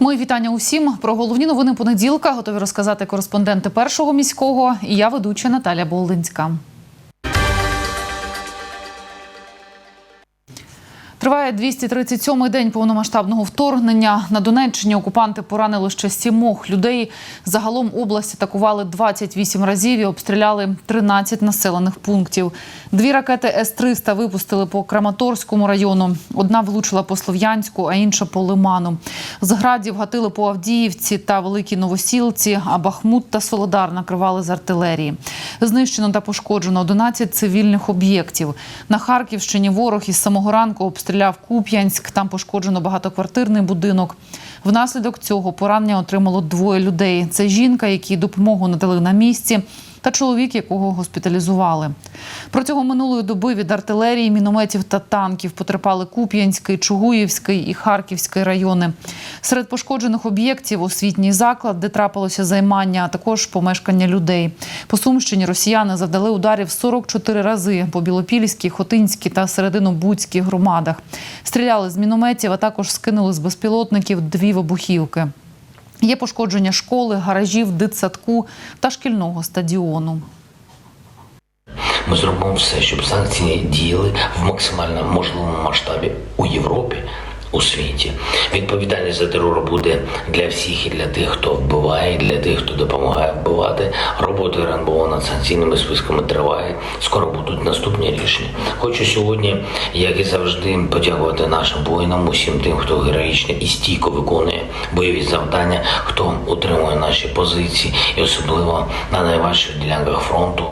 Мої вітання усім. Про головні новини понеділка готові розказати кореспонденти першого міського. І я ведуча Наталя Болдинська. Триває 237-й день повномасштабного вторгнення. На Донеччині окупанти поранили ще сімох людей. Загалом область атакували 28 разів і обстріляли 13 населених пунктів. Дві ракети С-300 випустили по Краматорському району. Одна влучила по Слов'янську, а інша по Лиману. З градів гатили по Авдіївці та Великій Новосілці, а Бахмут та Солодар накривали з артилерії. Знищено та пошкоджено 11 цивільних об'єктів. На Харківщині ворог із самого ранку обстріляв Куп'янськ. Там пошкоджено багатоквартирний будинок. Внаслідок цього поранення отримало двоє людей. Це жінка, які допомогу надали на місці, та чоловік, якого госпіталізували. Протягом минулої доби від артилерії, мінометів та танків потерпали Куп'янський, Чугуївський і Харківський райони. Серед пошкоджених об'єктів освітній заклад, де трапилося займання, а також помешкання людей. По Сумщині росіяни завдали ударів 44 рази по Білопільській, Хотинській та Серединобудській громадах. Стріляли з мінометів, а також скинули з безпілотників дві вибухівки. Є пошкодження школи, гаражів, дитсадку та шкільного стадіону. Ми зробимо все, щоб санкції діяли в максимально можливому масштабі у Європі, у світі. Відповідальність за терор буде для всіх і для тих, хто вбиває, і для тих, хто допомагає вбивати. Робота РНБО над санкційними списками триває. Скоро будуть наступні рішення. Хочу сьогодні, як і завжди, подякувати нашим воїнам, усім тим, хто героїчно і стійко виконує бойові завдання, хто утримує наші позиції, і особливо на найважчих ділянках фронту.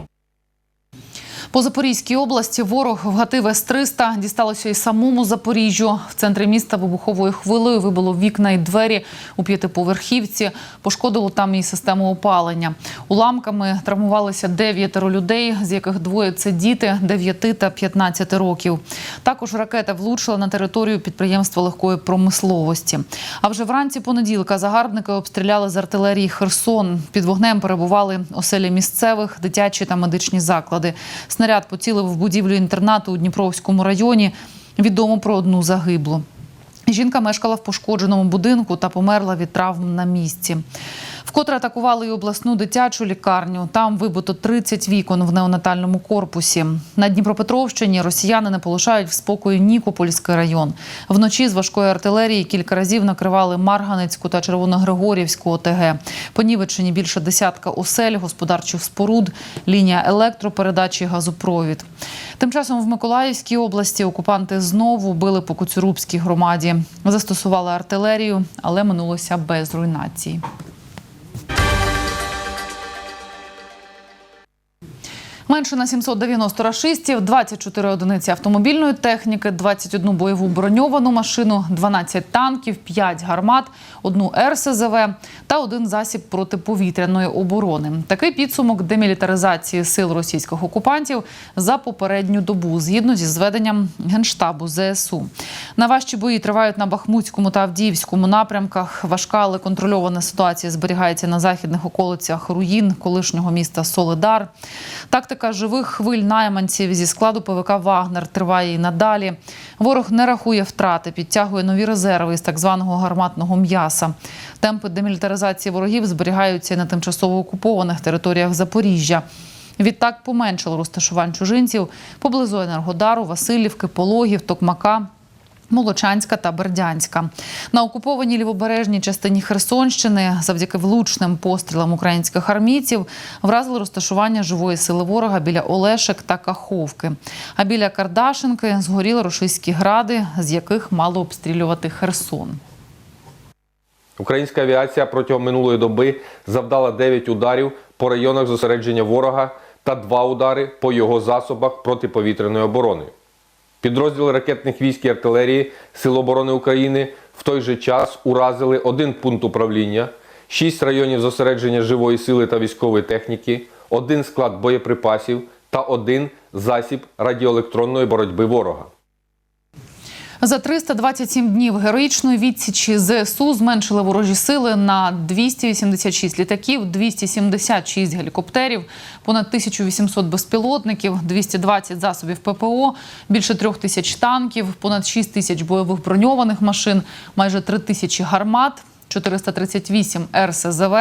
По Запорізькій області ворог вгатив С-300. Дісталося і самому Запоріжжю. В центрі міста вибуховою хвилею вибило вікна і двері у п'ятиповерхівці. Пошкодило там і систему опалення. Уламками травмувалися дев'ятеро людей, з яких двоє це діти 9 та 15 років. Також ракета влучила на територію підприємства легкої промисловості. А вже вранці понеділка загарбники обстріляли з артилерії Херсон. Під вогнем перебували оселі місцевих, дитячі та медичні заклади. Снаряд поцілив в будівлю інтернату у Дніпровському районі. Відомо про одну загиблу. Жінка мешкала в пошкодженому будинку та померла від травм на місці. Вкотре атакували й обласну дитячу лікарню. Там вибито 30 вікон в неонатальному корпусі. На Дніпропетровщині росіяни не полишають в спокої Нікопольський район. Вночі з важкої артилерії кілька разів накривали Марганецьку та Червоногригорівську ОТГ. Понівечені більше десятка осель, господарчих споруд, лінія електропередачі, газопровід. Тим часом в Миколаївській області окупанти знову били по Коцюрубській громаді. Застосували артилерію, але минулося без руйнації. Менше на 790 рашистів, 24 одиниці автомобільної техніки, 21 бойову броньовану машину, 12 танків, 5 гармат, одну РСЗВ та один засіб протиповітряної оборони. Такий підсумок демілітаризації сил російських окупантів за попередню добу, згідно зі зведенням генштабу ЗСУ. Найважчі бої тривають на Бахмутському та Авдіївському напрямках. Важка, але контрольована ситуація зберігається на західних околицях руїн колишнього міста Соледар. Тактика живих хвиль найманців зі складу ПВК Вагнер триває і надалі. Ворог не рахує втрати, підтягує нові резерви із так званого гарматного м'яса. Темпи демілітаризації ворогів зберігаються і на тимчасово окупованих територіях Запоріжжя. Відтак поменшало розташувань чужинців поблизу Енергодару, Васильівки, Пологів, Токмака. Молочанська та Бердянська на окупованій лівобережній частині Херсонщини завдяки влучним пострілам українських армійців вразили розташування живої сили ворога біля Олешек та Каховки. А біля Кардашинки згоріли російські гради, з яких мало обстрілювати Херсон. Українська авіація протягом минулої доби завдала 9 ударів по районах зосередження ворога та 2 удари по його засобах протиповітряної оборони. Підрозділи ракетних військ і артилерії Сил оборони України в той же час уразили один пункт управління, шість районів зосередження живої сили та військової техніки, один склад боєприпасів та один засіб радіоелектронної боротьби ворога. За 327 днів героїчної відсічі ЗСУ зменшили ворожі сили на 286 літаків, 276 гелікоптерів, понад 1800 безпілотників, 220 засобів ППО, більше трьох тисяч танків, понад 6 тисяч бойових броньованих машин, майже 3 тисячі гармат. 438 РСЗВ,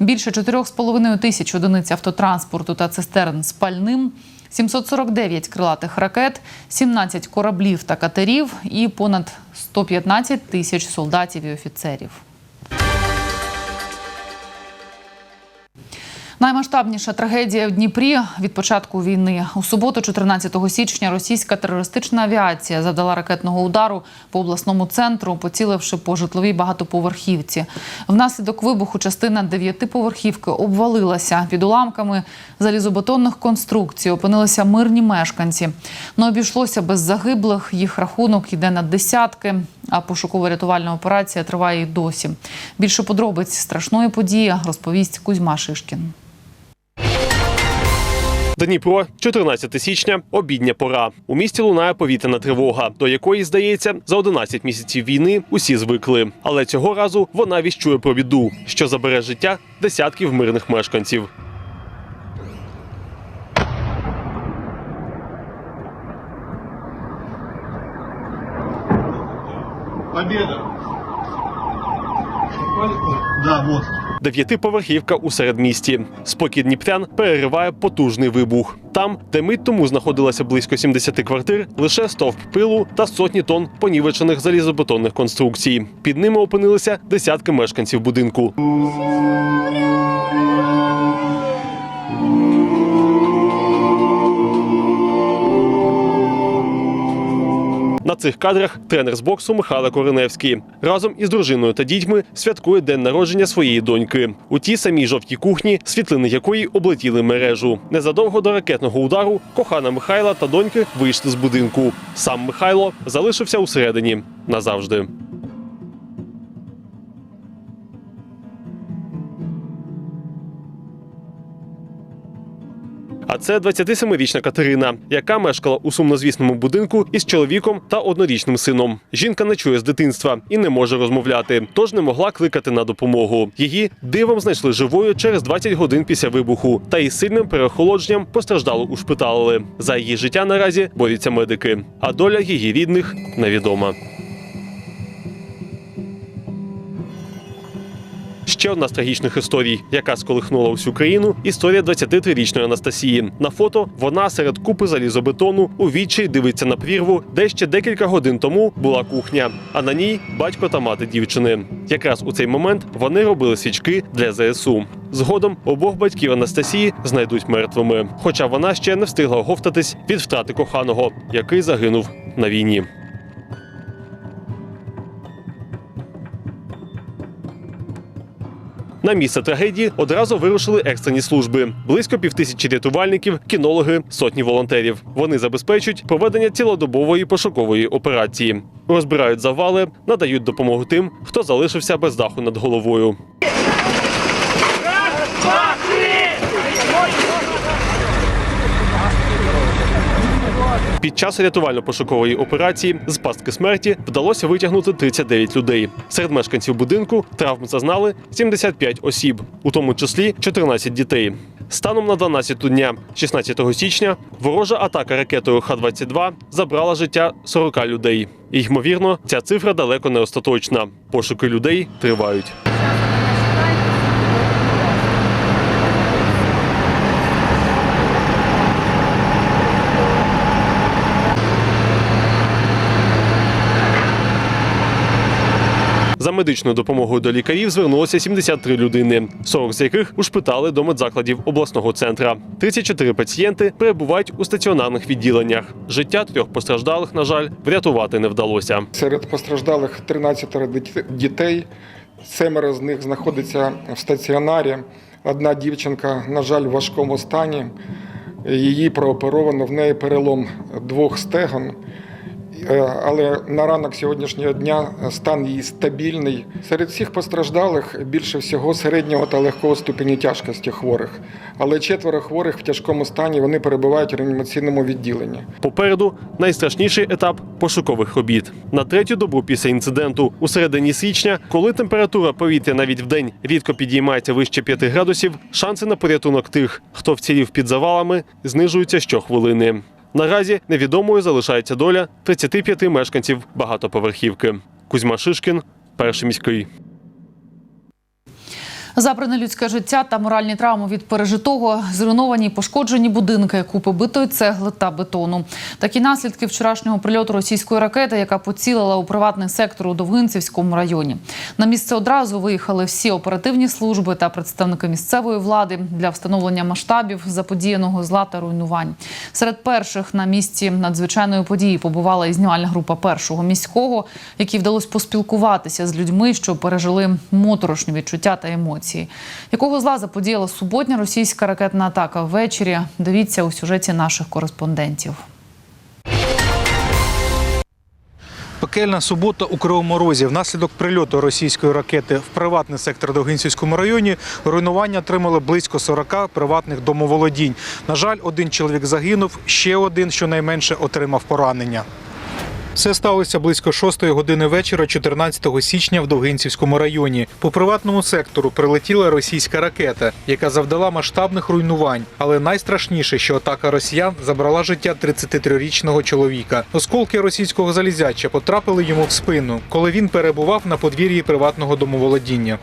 більше 4,5 тисяч одиниць автотранспорту та цистерн з пальним, 749 крилатих ракет, 17 кораблів та катерів і понад 115 тисяч солдатів і офіцерів. Наймасштабніша трагедія в Дніпрі від початку війни. У суботу, 14 січня, російська терористична авіація завдала ракетного удару по обласному центру, поціливши по житловій багатоповерхівці. Внаслідок вибуху частина дев'ятиповерхівки обвалилася. Під уламками залізобетонних конструкцій опинилися мирні мешканці. Не обійшлося без загиблих. Їх рахунок йде на десятки. А пошуково-рятувальна операція триває й досі. Більше подробиць страшної події розповість Кузьма Шишкін. Дніпро, 14 січня, обідня пора. У місті лунає повітряна тривога, до якої, здається, за 11 місяців війни усі звикли. Але цього разу вона віщує про біду, що забере життя десятків мирних мешканців. Победа. Да, вот. Дев'ятиповерхівка у середмісті. Спокій дніпрян перериває потужний вибух. Там, де мить тому знаходилося близько 70 квартир, лише стовп пилу та сотні тонн понівечених залізобетонних конструкцій. Під ними опинилися десятки мешканців будинку. Цих кадрах тренер з боксу Михайло Кореневський разом із дружиною та дітьми святкує день народження своєї доньки. У тій самій жовтій кухні, світлини якої облетіли мережу. Незадовго до ракетного удару кохана Михайла та доньки вийшли з будинку. Сам Михайло залишився усередині назавжди. Це 27-річна Катерина, яка мешкала у сумнозвісному будинку із чоловіком та однорічним сином. Жінка не чує з дитинства і не може розмовляти, тож не могла кликати на допомогу. Її дивом знайшли живою через 20 годин після вибуху, та із сильним переохолодженням постраждало ушпиталили. За її життя наразі борються медики, а доля її рідних невідома. Ще одна з трагічних історій, яка сколихнула усю країну, історія 23-річної Анастасії. На фото вона серед купи залізобетону у відчай дивиться на прірву, де ще декілька годин тому була кухня, а на ній батько та мати дівчини. Якраз у цей момент вони робили свічки для ЗСУ. Згодом обох батьків Анастасії знайдуть мертвими, хоча вона ще не встигла оговтатись від втрати коханого, який загинув на війні. На місце трагедії одразу вирушили екстрені служби. Близько півтисячі рятувальників, кінологи, сотні волонтерів. Вони забезпечують проведення цілодобової пошукової операції. Розбирають завали, надають допомогу тим, хто залишився без даху над головою. Під час рятувально-пошукової операції з пастки смерті вдалося витягнути 39 людей. Серед мешканців будинку травм зазнали 75 осіб, у тому числі 14 дітей. Станом на 12 дня, 16 січня, ворожа атака ракетою Х-22 забрала життя 40 людей. І, ймовірно, ця цифра далеко не остаточна. Пошуки людей тривають. За медичною допомогою до лікарів звернулося 73 людини, 40 з яких ушпитали до медзакладів обласного центра. 34 пацієнти перебувають у стаціонарних відділеннях. Життя трьох постраждалих, на жаль, врятувати не вдалося. Серед постраждалих 13 дітей. Семеро з них знаходиться в стаціонарі. Одна дівчинка, на жаль, в важкому стані. Її прооперовано, в неї перелом двох стегон. Е, Але на ранок сьогоднішнього дня стан її стабільний. Серед всіх постраждалих більше всього середнього та легкого ступені тяжкості хворих. Але четверо хворих в тяжкому стані вони перебувають у реанімаційному відділенні. Попереду найстрашніший етап пошукових робіт. На третю добу після інциденту у середині січня, коли температура повітря навіть вдень рідко підіймається вище 5 градусів, шанси на порятунок тих, хто вцілів під завалами, знижуються щохвилини. Наразі невідомою залишається доля 35 мешканців багатоповерхівки. Кузьма Шишкін, перший міський. Забране людське життя та моральні травми від пережитого, зруйновані пошкоджені будинки, купи битої цегли та бетону. Такі наслідки вчорашнього прильоту російської ракети, яка поцілила у приватний сектор у Довгинцівському районі. На місце одразу виїхали всі оперативні служби та представники місцевої влади для встановлення масштабів заподіяного зла та руйнувань. Серед перших на місці надзвичайної події побувала і знімальна група першого міського, якій вдалося поспілкуватися з людьми, що пережили моторошні відчуття та емоції. Якого зла заподіяла суботня російська ракетна атака ввечері? Дивіться у сюжеті наших кореспондентів. Пекельна субота у Кривому Розі. Внаслідок прильоту російської ракети в приватний сектор Довгинцівському районі руйнування отримали близько 40 приватних домоволодінь. На жаль, один чоловік загинув, ще один, щонайменше, отримав поранення. Все сталося близько 6 години вечора, 14 січня в Довгинцівському районі. По приватному сектору прилетіла російська ракета, яка завдала масштабних руйнувань. Але найстрашніше, що атака росіян забрала життя 33-річного чоловіка. Осколки російського залізяча потрапили йому в спину, коли він перебував на подвір'ї приватного домоволодіння.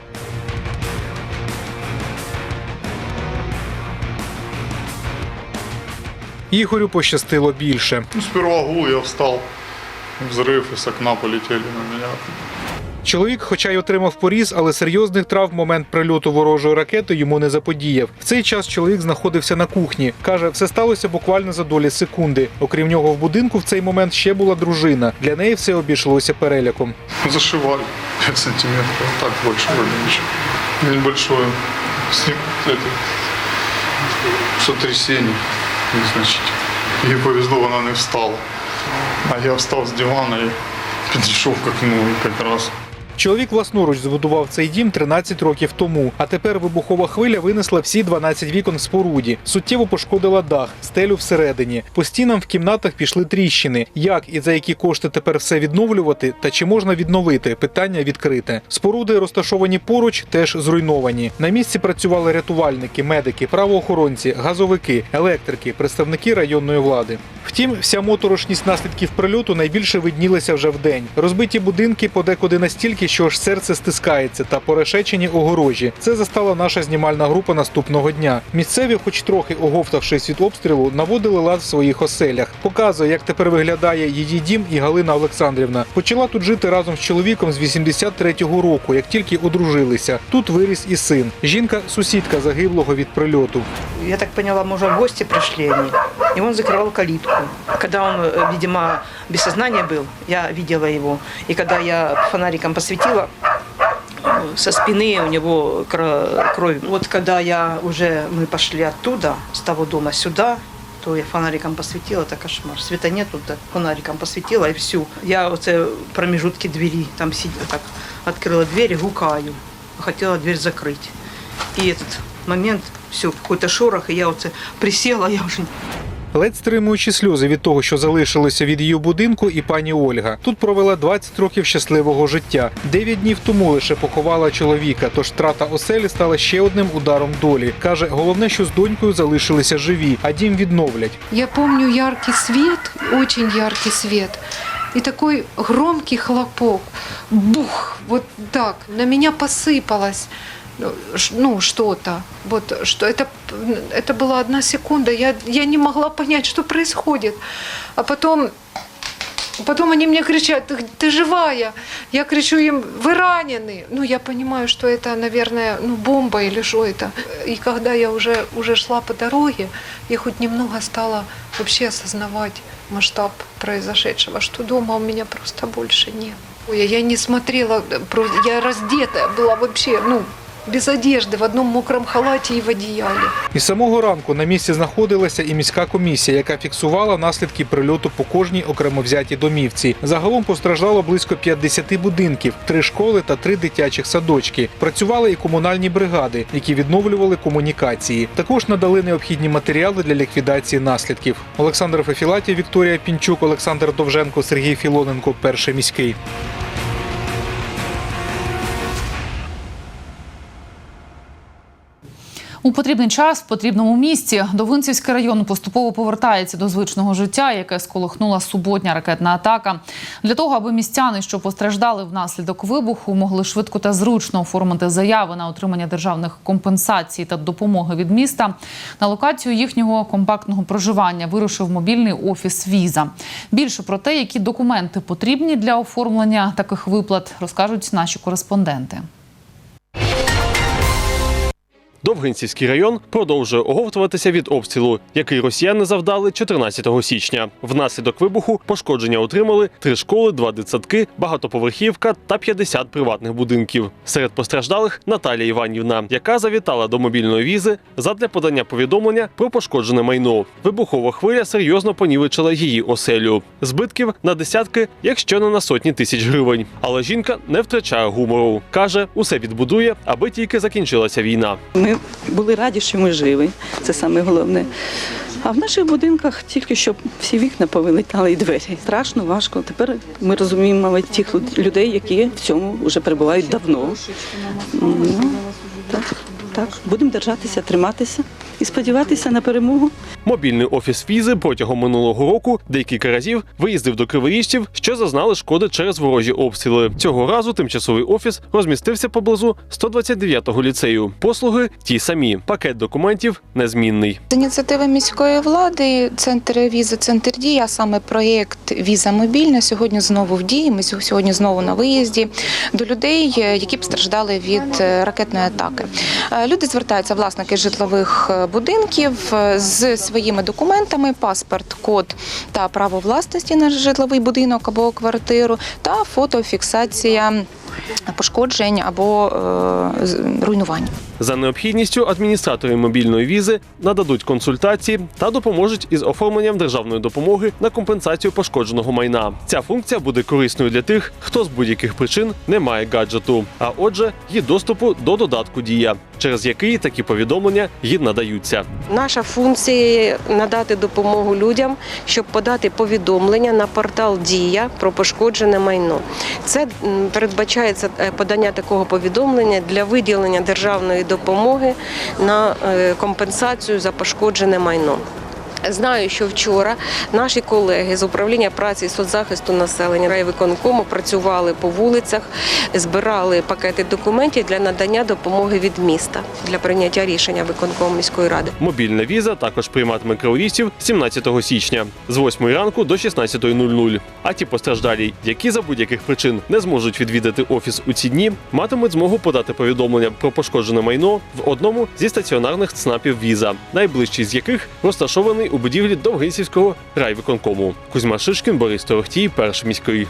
Ігорю пощастило більше. Ну, сперва гул, я встал. Взрыв, и с окна полетели на меня. Чоловік, хоча й отримав поріз, але серйозних травм в момент прильоту ворожої ракети йому не заподіяв. В цей час чоловік знаходився на кухні. Каже, все сталося буквально за долі секунди. Окрім нього, в будинку в цей момент ще була дружина. Для неї все обійшлося переляком. Зашивали 5 сантиметров. А так ничего. Небольшое. Снег, это, сотрясение незначительное. Ей повезло, она не встала. А я встал с дивана и подошел к окну и как раз Чоловік власноруч збудував цей дім 13 років тому. А тепер вибухова хвиля винесла всі 12 вікон в споруді. Суттєво пошкодила дах, стелю всередині. По стінам в кімнатах пішли тріщини. Як і за які кошти тепер все відновлювати, та чи можна відновити? Питання відкрите. Споруди, розташовані поруч, теж зруйновані. На місці працювали рятувальники, медики, правоохоронці, газовики, електрики, представники районної влади. Втім, вся моторошність наслідків прильоту найбільше виднілася вже вдень. Розбиті будинки подекуди настільки, що аж серце стискається, та порешечені огорожі. Це застала наша знімальна група наступного дня. Місцеві, хоч трохи оговтавшись від обстрілу, наводили лад в своїх оселях. Показує, як тепер виглядає її дім і Галина Олександрівна. Почала тут жити разом з чоловіком з 83-го року, як тільки одружилися. Тут виріс і син. Жінка сусідка загиблого від прильоту. Я так поняла, может, в гости пришли они. И он закрывал калитку. Когда он, э, видимо, без сознания был, я видела его. И когда я фонариком посветила, э, со спины у него кро- кровь. Вот когда я уже, мы пошли оттуда, с того дома сюда, то я фонариком посветила, это кошмар. Света нету, так фонариком посветила и всю. Я оце промежутки двери, там сидела, так, открыла дверь гукаю. Хотела дверь закрыть. И этот момент, все, какой-то шорох, и я оце присела, я уже Ледь стримуючи сльози від того, що залишилося від її будинку, і пані Ольга. Тут провела 20 років щасливого життя. Дев'ять днів тому лише поховала чоловіка, тож втрата оселі стала ще одним ударом долі. Каже, головне, що з донькою залишилися живі, а дім відновлять. Я помню яркий свет, очень яркий свет. И такой громкий хлопок. Бух! Вот так. На меня посыпалось ну, ну, что-то. Вот что это, это была одна секунда. Я, я не могла понять, что происходит. А потом Потом они мне кричат, ты, ты живая. Я кричу им, вы ранены. Ну, я понимаю, что это, наверное, ну, бомба или что это. И когда я уже, уже шла по дороге, я хоть немного стала вообще осознавать масштаб произошедшего, что дома у меня просто больше нет. Ой, я не смотрела, я раздетая была вообще, ну, без одежды, в одном мокром халате и в одеяле. Із самого ранку на місці знаходилася і міська комісія, яка фіксувала наслідки прильоту по кожній окремо взятій домівці. Загалом постраждало близько 50 будинків, три школи та три дитячих садочки. Працювали і комунальні бригади, які відновлювали комунікації. Також надали необхідні матеріали для ліквідації наслідків. Олександр Фефілатів, Вікторія Пінчук, Олександр Довженко, Сергій Філоненко. Перший міський. У потрібний час в потрібному місці Довинцівський район поступово повертається до звичного життя, яке сколихнула суботня ракетна атака. Для того, аби містяни, що постраждали внаслідок вибуху, могли швидко та зручно оформити заяви на отримання державних компенсацій та допомоги від міста. На локацію їхнього компактного проживання вирушив мобільний офіс Віза. Більше про те, які документи потрібні для оформлення таких виплат, розкажуть наші кореспонденти. Довгинцівський район продовжує оговтуватися від обстрілу, який росіяни завдали 14 січня. Внаслідок вибуху пошкодження отримали три школи, два дитсадки, багатоповерхівка та 50 приватних будинків. Серед постраждалих Наталія Іванівна, яка завітала до мобільної візи задля подання повідомлення про пошкоджене майно. Вибухова хвиля серйозно понівечила її оселю. Збитків на десятки, якщо не на сотні тисяч гривень. Але жінка не втрачає гумору. каже, усе відбудує, аби тільки закінчилася війна. Ми були раді, що ми живі. Це саме головне. А в наших будинках тільки щоб всі вікна повилетали і двері. Страшно, важко. Тепер ми розуміємо тих людей, які в цьому вже перебувають давно. Ну, так, так. Будемо держатися, триматися і сподіватися на перемогу. Мобільний офіс візи протягом минулого року декілька разів виїздив до криворіжців, що зазнали шкоди через ворожі обстріли. Цього разу тимчасовий офіс розмістився поблизу 129-го ліцею. Послуги ті самі. Пакет документів незмінний. З ініціативи міської влади центр візи, центр дії, а саме проєкт Віза мобільна сьогодні знову в дії. Ми сьогодні знову на виїзді до людей, е, які постраждали від е, ракетної атаки. Люди звертаються, власники житлових е, будинків е, з своїми документами, паспорт, код та право власності на житловий будинок або квартиру, та фотофіксація пошкоджень або е, руйнувань. За необхідністю адміністратори мобільної візи нададуть консультації та допоможуть із оформленням державної допомоги на компенсацію пошкодженого майна. Ця функція буде корисною для тих, хто з будь-яких причин не має гаджету, а отже, є доступу до додатку Дія, через який такі повідомлення і надаються. Наша функція надати допомогу людям, щоб подати повідомлення на портал Дія про пошкоджене майно. Це передбачається е, подання такого повідомлення для виділення державної допомоги на е, компенсацію за пошкоджене майно. Знаю, що вчора наші колеги з управління праці і соцзахисту населення райвиконкому працювали по вулицях, збирали пакети документів для надання допомоги від міста для прийняття рішення виконкому міської ради. Мобільна віза також прийматиме криворіжців 17 січня з 8 ранку до 16.00. А ті постраждалі, які за будь-яких причин не зможуть відвідати офіс у ці дні, матимуть змогу подати повідомлення про пошкоджене майно в одному зі стаціонарних ЦНАПів віза, найближчий з яких розташований у будівлі Довгинцівського райвиконкому. Кузьма Шишкін, Борис Торохтій, перший міський.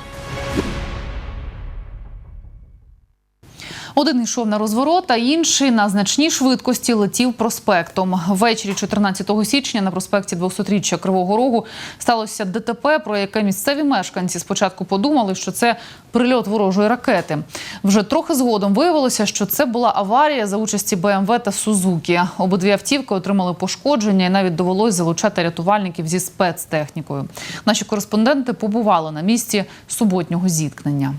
Один йшов на розворот, а інший на значній швидкості летів проспектом. Ввечері 14 січня на проспекті 200-річчя Кривого Рогу сталося ДТП, про яке місцеві мешканці спочатку подумали, що це прильот ворожої ракети. Вже трохи згодом виявилося, що це була аварія за участі БМВ та Сузукі. Обидві автівки отримали пошкодження, і навіть довелось залучати рятувальників зі спецтехнікою. Наші кореспонденти побували на місці суботнього зіткнення.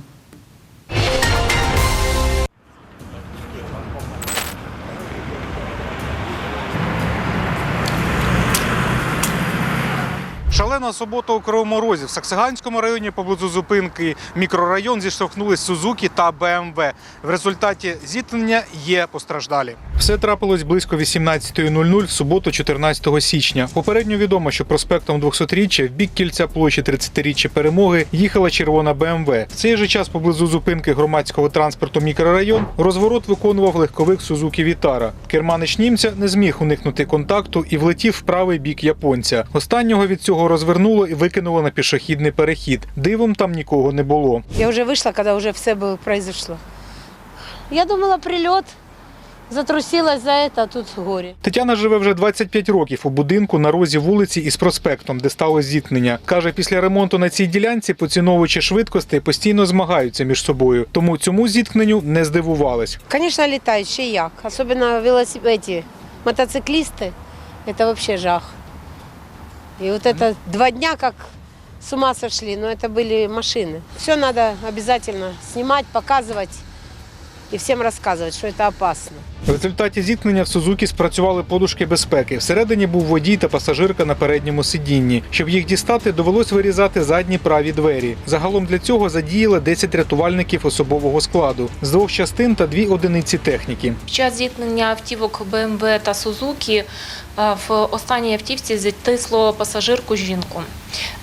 Шалена субота у Кривому Розі. В Саксиганському районі поблизу зупинки мікрорайон зіштовхнулись Сузуки та БМВ. В результаті зіткнення є постраждалі. Все трапилось близько 18.00 в суботу, 14 січня. Попередньо відомо, що проспектом 200-річчя в бік кільця площі 30-річчя перемоги їхала червона БМВ. В цей же час поблизу зупинки громадського транспорту мікрорайон розворот виконував легковик Сузуки Вітара. Керманич німця не зміг уникнути контакту і влетів в правий бік японця. Останнього від цього розвернуло і викинуло на пішохідний перехід. Дивом там нікого не було. Я уже вышла, когда уже все было произошло. Я думала, прилет. Затрусилась за это, а тут горе. Тетяна живе вже 25 років у будинку на розі вулиці із проспектом, де сталося зіткнення. Каже, після ремонту на цій ділянці поціновувачі швидкостей постійно змагаються між собою, тому цьому зіткненню не здивувались. Конечно, летают, ще як. Особенно велосипеды, мотоциклисты. Это вообще жах. И вот это два дня как с ума сошли, но это были машины. Все надо обязательно снимать, показывать. и всем рассказывать, что это опасно. В результаті зіткнення в Сузукі спрацювали подушки безпеки. Всередині був водій та пасажирка на передньому сидінні. Щоб їх дістати, довелось вирізати задні праві двері. Загалом для цього задіяли 10 рятувальників особового складу з двох частин та дві одиниці техніки. Під час зіткнення автівок БМВ та Сузукі е, в останній автівці затисло пасажирку жінку.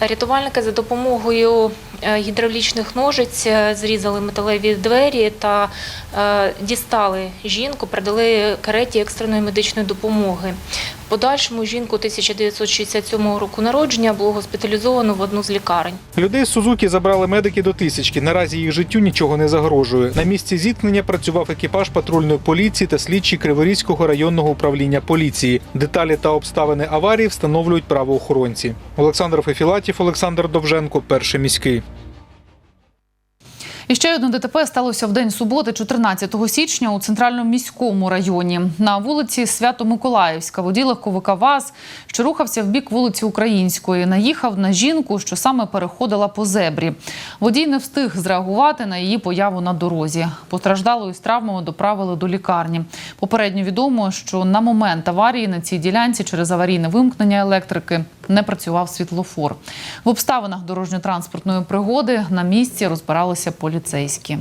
Рятувальники за допомогою е, гідравлічних ножиць е, зрізали металеві двері та е, дістали жінку, передали кареті екстреної медичної допомоги. Подальшому жінку 1967 року народження було госпіталізовано в одну з лікарень. Людей з Сузукі забрали медики до тисячки. Наразі їх життю нічого не загрожує. На місці зіткнення працював екіпаж патрульної поліції та слідчі Криворізького районного управління поліції. Деталі та обставини аварії встановлюють правоохоронці. Олександр Фефілатів, Олександр Довженко, перший міський. І ще одне ДТП сталося в день суботи, 14 січня, у центральному міському районі. На вулиці Свято-Миколаївська водій легковика ВАЗ, що рухався в бік вулиці Української, наїхав на жінку, що саме переходила по зебрі. Водій не встиг зреагувати на її появу на дорозі. Постраждалою з травмами доправили до лікарні. Попередньо відомо, що на момент аварії на цій ділянці через аварійне вимкнення електрики не працював світлофор. В обставинах дорожньо-транспортної пригоди на місці розбиралися поліцейські.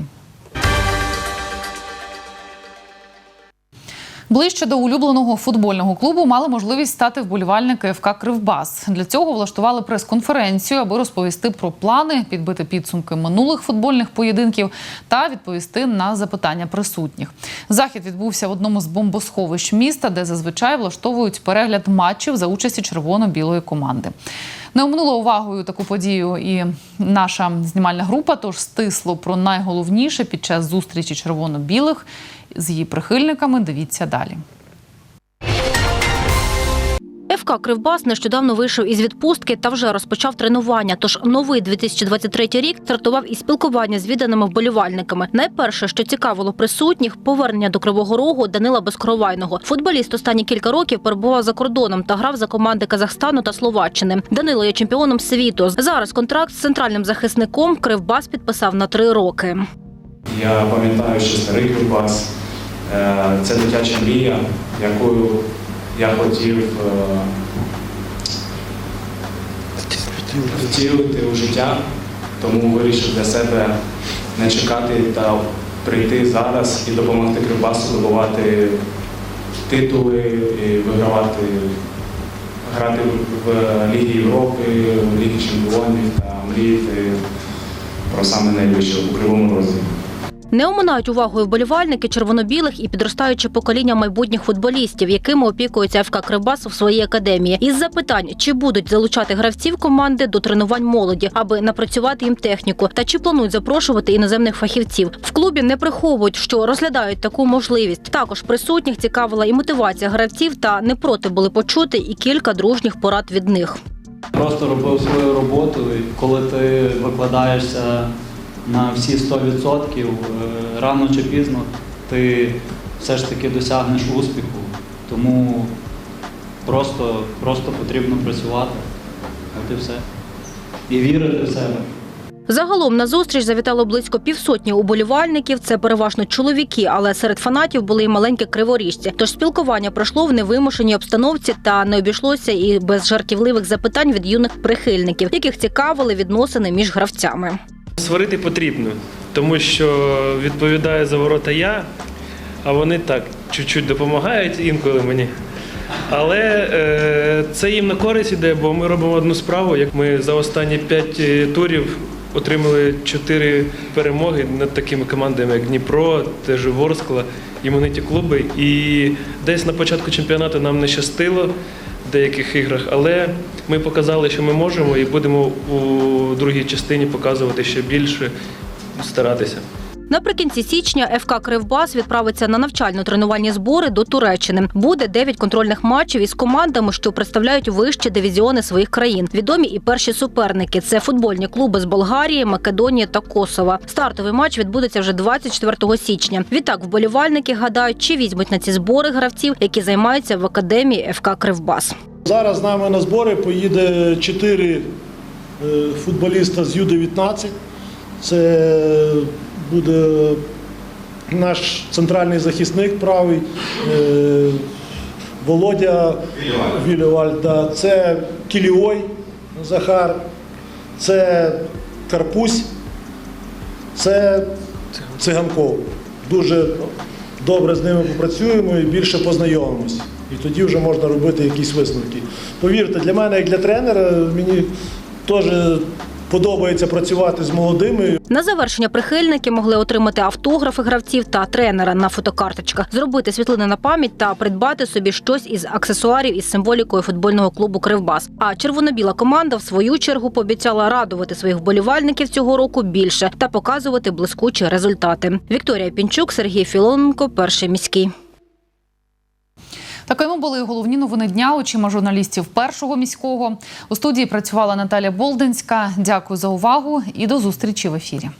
Ближче до улюбленого футбольного клубу мали можливість стати вболівальники ФК Кривбас. Для цього влаштували прес-конференцію, аби розповісти про плани, підбити підсумки минулих футбольних поєдинків та відповісти на запитання присутніх. Захід відбувся в одному з бомбосховищ міста, де зазвичай влаштовують перегляд матчів за участі червоно-білої команди. Не оминула увагою таку подію і наша знімальна група. Тож стисло про найголовніше під час зустрічі червоно-білих з її прихильниками. Дивіться далі. ФК Кривбас нещодавно вийшов із відпустки та вже розпочав тренування. Тож новий 2023 рік стартував із спілкування з відданими вболівальниками. Найперше, що цікавило присутніх, повернення до Кривого Рогу Данила Безкровайного. Футболіст останні кілька років перебував за кордоном та грав за команди Казахстану та Словаччини. Данило є чемпіоном світу. Зараз контракт з центральним захисником Кривбас підписав на три роки. Я пам'ятаю, що старий Кривбас е, це дитяча мрія, якою я хотів е, втілити у життя, тому вирішив для себе не чекати та прийти зараз і допомогти Кривбасу здобувати титули і вигравати, грати в Лігі Європи, в Лігі Чемпіонів та мріяти про саме найвище у Кривому Розі. Не оминають увагою вболівальники червоно-білих і підростаюче покоління майбутніх футболістів, якими опікується ФК Кривбас в своїй академії. Із запитань, чи будуть залучати гравців команди до тренувань молоді, аби напрацювати їм техніку, та чи планують запрошувати іноземних фахівців. В клубі не приховують, що розглядають таку можливість. Також присутніх цікавила і мотивація гравців, та не проти були почути і кілька дружніх порад від них. Просто робив свою роботу, і коли ти викладаєшся на всі 100%, е, рано чи пізно ти все ж таки досягнеш успіху. Тому просто, просто потрібно працювати. От і все. І вірити в себе. Загалом на зустріч завітало близько півсотні уболівальників. Це переважно чоловіки, але серед фанатів були і маленькі криворіжці. Тож спілкування пройшло в невимушеній обстановці та не обійшлося і без жартівливих запитань від юних прихильників, яких цікавили відносини між гравцями. Сварити потрібно, тому що відповідає за ворота я, а вони так чуть-чуть допомагають інколи мені. Але е, це їм на користь іде, бо ми робимо одну справу. Як ми за останні п'ять е, турів отримали чотири перемоги над такими командами, як Дніпро, теж Ворскла, імениті клуби. І десь на початку чемпіонату нам не щастило деяких іграх, але ми показали, що ми можемо, і будемо у другій частині показувати ще більше, старатися. Наприкінці січня ФК Кривбас відправиться на навчально-тренувальні збори до Туреччини. Буде 9 контрольних матчів із командами, що представляють вищі дивізіони своїх країн. Відомі і перші суперники це футбольні клуби з Болгарії, Македонії та Косова. Стартовий матч відбудеться вже 24 січня. Відтак вболівальники гадають, чи візьмуть на ці збори гравців, які займаються в академії ФК Кривбас. Зараз з нами на збори поїде чотири е, футболіста з Ю-19. Це буде наш центральний захисник правий, е, Володя Вілюваль, це Кіліой Захар, це Карпусь, це Циганков. Дуже добре з ними попрацюємо і більше познайомимося. І тоді вже можна робити якісь висновки. Повірте, для мене, як для тренера, мені теж подобається працювати з молодими. На завершення прихильники могли отримати автографи гравців та тренера на фотокарточках, зробити світлини на пам'ять та придбати собі щось із аксесуарів із символікою футбольного клубу Кривбас. А червоно-біла команда в свою чергу пообіцяла радувати своїх вболівальників цього року більше та показувати блискучі результати. Вікторія Пінчук, Сергій Філоненко, перший міський. Такими були головні новини дня очима журналістів першого міського. У студії працювала Наталя Болдинська. Дякую за увагу і до зустрічі в ефірі.